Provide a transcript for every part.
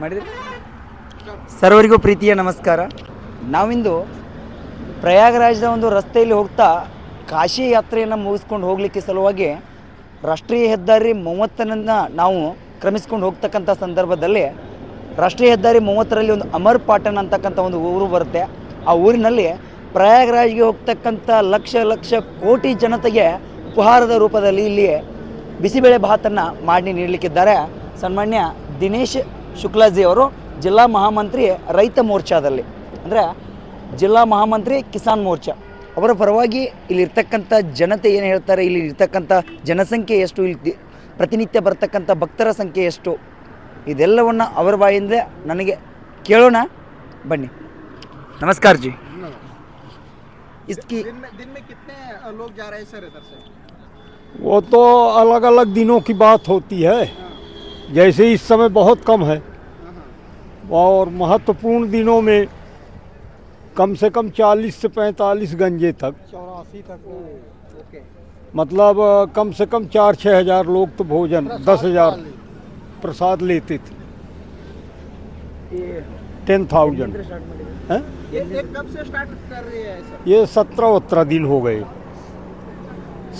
ಮಾಡಿದ್ರಿ? ಸರ್ವರಿಗೂ ಪ್ರೀತಿಯ ನಮಸ್ಕಾರ. ನಾವಿಂದು ಪ್ರಯಾಗರಾಜದ ಒಂದು ರಸ್ತೆಯಲ್ಲಿ ಹೋಗ್ತಾ ಕಾಶಿ ಯಾತ್ರೆಯನ್ನು ಮುಗಿಸ್ಕೊಂಡು ಹೋಗಲಿಕ್ಕೆ ಸಲುವಾಗಿ ರಾಷ್ಟ್ರೀಯ ಹೆದ್ದಾರಿ ಮೂವತ್ತನನ್ನು ನಾವು ಕ್ರಮಿಸ್ಕೊಂಡು ಹೋಗ್ತಕ್ಕಂಥ ಸಂದರ್ಭದಲ್ಲಿ ರಾಷ್ಟ್ರೀಯ ಹೆದ್ದಾರಿ ಮೂವತ್ತರಲ್ಲಿ ಒಂದು ಅಮರ್ ಪಾಟನ್ ಅಂತಕ್ಕಂಥ ಒಂದು ಊರು ಬರುತ್ತೆ. ಆ ಊರಿನಲ್ಲಿ ಪ್ರಯಾಗರಾಜ್ಗೆ ಹೋಗ್ತಕ್ಕಂಥ ಲಕ್ಷ ಲಕ್ಷ ಕೋಟಿ ಜನತೆಗೆ ಉಪಹಾರದ ರೂಪದಲ್ಲಿ ಇಲ್ಲಿ ಬಿಸಿಬೇಳೆ ಭಾತನ್ನು ಮಾಡಿ ನೀಡಲಿಕ್ಕಿದ್ದಾರೆ. ಸನ್ಮಾನ್ಯ ದಿನೇಶ್ ಶುಕ್ಲಾಜಿ ಅವರು ಜಿಲ್ಲಾ ಮಹಾಮಂತ್ರಿ ರೈತ ಮೋರ್ಚಾದಲ್ಲಿ ಅಂದರೆ ಜಿಲ್ಲಾ ಮಹಾಮಂತ್ರಿ ಕಿಸಾನ್ ಮೋರ್ಚಾ ಅವರ ಪರವಾಗಿ ಇಲ್ಲಿರ್ತಕ್ಕಂಥ ಜನತೆ ಏನು ಹೇಳ್ತಾರೆ ಇಲ್ಲಿ ಇರ್ತಕ್ಕಂಥ ಜನಸಂಖ್ಯೆ ಎಷ್ಟು ಇಲ್ಲಿ ದಿ- ಪ್ರತಿನಿತ್ಯ ಬರ್ತಕ್ಕಂಥ ಭಕ್ತರ ಸಂಖ್ಯೆ ಎಷ್ಟು ಇದೆಲ್ಲವನ್ನು ಅವರ ಬಾಯಿಂದ ನನಗೆ ಕೇಳೋಣ ಬನ್ನಿ ನಮಸ್ಕಾರ ಜಿ इसकी दिन में दिन में कितने अ, लोग जा रहे हैं सर इधर से वो तो अलग अलग दिनों की बात होती है जैसे इस समय बहुत कम है और महत्वपूर्ण दिनों में कम से कम 40 से 45 गंजे तक। चौरासी तक। मतलब कम से कम चार छः हज़ार लोग तो भोजन दस हज़ार प्रसाद लेते थे। Ten thousand. ये ये कब से स्टार्ट कर रही है ये सत्रह वत्रह दिन हो गए।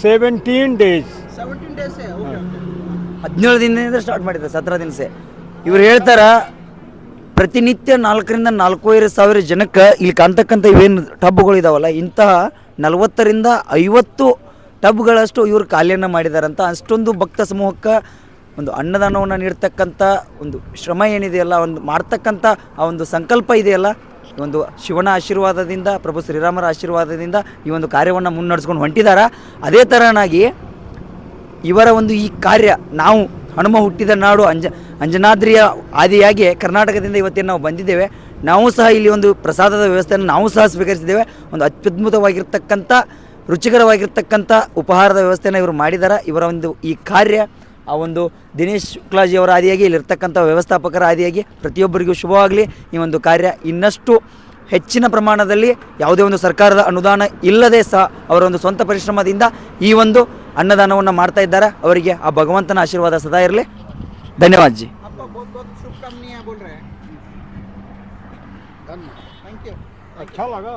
Seventeen days. सेवनटीन डेज़ से ओके ओके। ಹದಿನೇಳು ದಿನದಿಂದ ಸ್ಟಾರ್ಟ್ ಮಾಡಿದ್ದಾರೆ, ಸತ್ರ ದಿನಸೆ. ಇವ್ರು ಹೇಳ್ತಾರ, ಪ್ರತಿನಿತ್ಯ ನಾಲ್ಕರಿಂದ ನಾಲ್ಕೂವರೆ ಸಾವಿರ ಜನಕ್ಕೆ ಇಲ್ಲಿ ಕಾಣ್ತಕ್ಕಂಥ ಇವೇನು ಟಬ್ಗಳು ಇದಾವಲ್ಲ, ಇಂತಹ ನಲವತ್ತರಿಂದ ಐವತ್ತು ಟಬ್ಗಳಷ್ಟು ಇವರು ಖಾಲಿಯನ್ನು ಮಾಡಿದಾರಂತ ಅಷ್ಟೊಂದು ಭಕ್ತ ಸಮೂಹಕ್ಕೆ ಒಂದು ಅನ್ನದಾನವನ್ನು ನೀಡ್ತಕ್ಕಂಥ ಒಂದು ಶ್ರಮ ಏನಿದೆಯಲ್ಲ ಒಂದು ಮಾಡ್ತಕ್ಕಂಥ ಆ ಒಂದು ಸಂಕಲ್ಪ ಇದೆಯಲ್ಲ ಒಂದು ಶಿವನ ಆಶೀರ್ವಾದದಿಂದ, ಪ್ರಭು ಶ್ರೀರಾಮರ ಆಶೀರ್ವಾದದಿಂದ ಈ ಒಂದು ಕಾರ್ಯವನ್ನು ಮುನ್ನಡೆಸ್ಕೊಂಡು ಹೊಂಟಿದಾರ. ಅದೇ ಥರನಾಗಿ ಇವರ ಒಂದು ಈ ಕಾರ್ಯ ನಾವು ಹನುಮ ಹುಟ್ಟಿದ ನಾಡು ಅಂಜ ಅಂಜನಾದ್ರಿಯ ಆದಿಯಾಗಿ ಕರ್ನಾಟಕದಿಂದ ಇವತ್ತೇನು ನಾವು ಬಂದಿದ್ದೇವೆ, ನಾವು ಸಹ ಇಲ್ಲಿ ಒಂದು ಪ್ರಸಾದದ ವ್ಯವಸ್ಥೆಯನ್ನು ನಾವು ಸಹ ಸ್ವೀಕರಿಸಿದ್ದೇವೆ. ಒಂದು ಅತ್ಯದ್ಭುತವಾಗಿರ್ತಕ್ಕಂಥ, ರುಚಿಕರವಾಗಿರ್ತಕ್ಕಂಥ ಉಪಹಾರದ ವ್ಯವಸ್ಥೆಯನ್ನು ಇವರು ಮಾಡಿದ್ದಾರೆ ಇವರ ಒಂದು ಈ ಕಾರ್ಯ, ಆ ಒಂದು ದಿನೇಶ್ ಶುಕ್ಲಾಜಿ ಅವರ ಆದಿಯಾಗಿ, ಇಲ್ಲಿರ್ತಕ್ಕಂಥ ವ್ಯವಸ್ಥಾಪಕರ ಆದಿಯಾಗಿ ಪ್ರತಿಯೊಬ್ಬರಿಗೂ ಶುಭವಾಗಲಿ. ಈ ಒಂದು ಕಾರ್ಯ ಇನ್ನಷ್ಟು ಹೆಚ್ಚಿನ ಪ್ರಮಾಣದಲ್ಲಿ ಯಾವುದೇ ಒಂದು ಸರ್ಕಾರದ ಅನುದಾನ ಇಲ್ಲದೆ ಸಹ ಅವರ ಒಂದು ಸ್ವಂತ ಪರಿಶ್ರಮದಿಂದ ಈ ಒಂದು ಅನ್ನದಾನವನ್ನು ಮಾಡ್ತಾ ಇದ್ದಾರೆ ಅವರಿಗೆ ಆ ಭಗವಂತನ ಆಶೀರ್ವಾದ ಸದಾ ಇರಲಿ ಧನ್ಯವಾದ ಜಿ आपका बहुत बहुत शुभकामनाएं बोल रहे हैं थैंक यू अच्छा लगा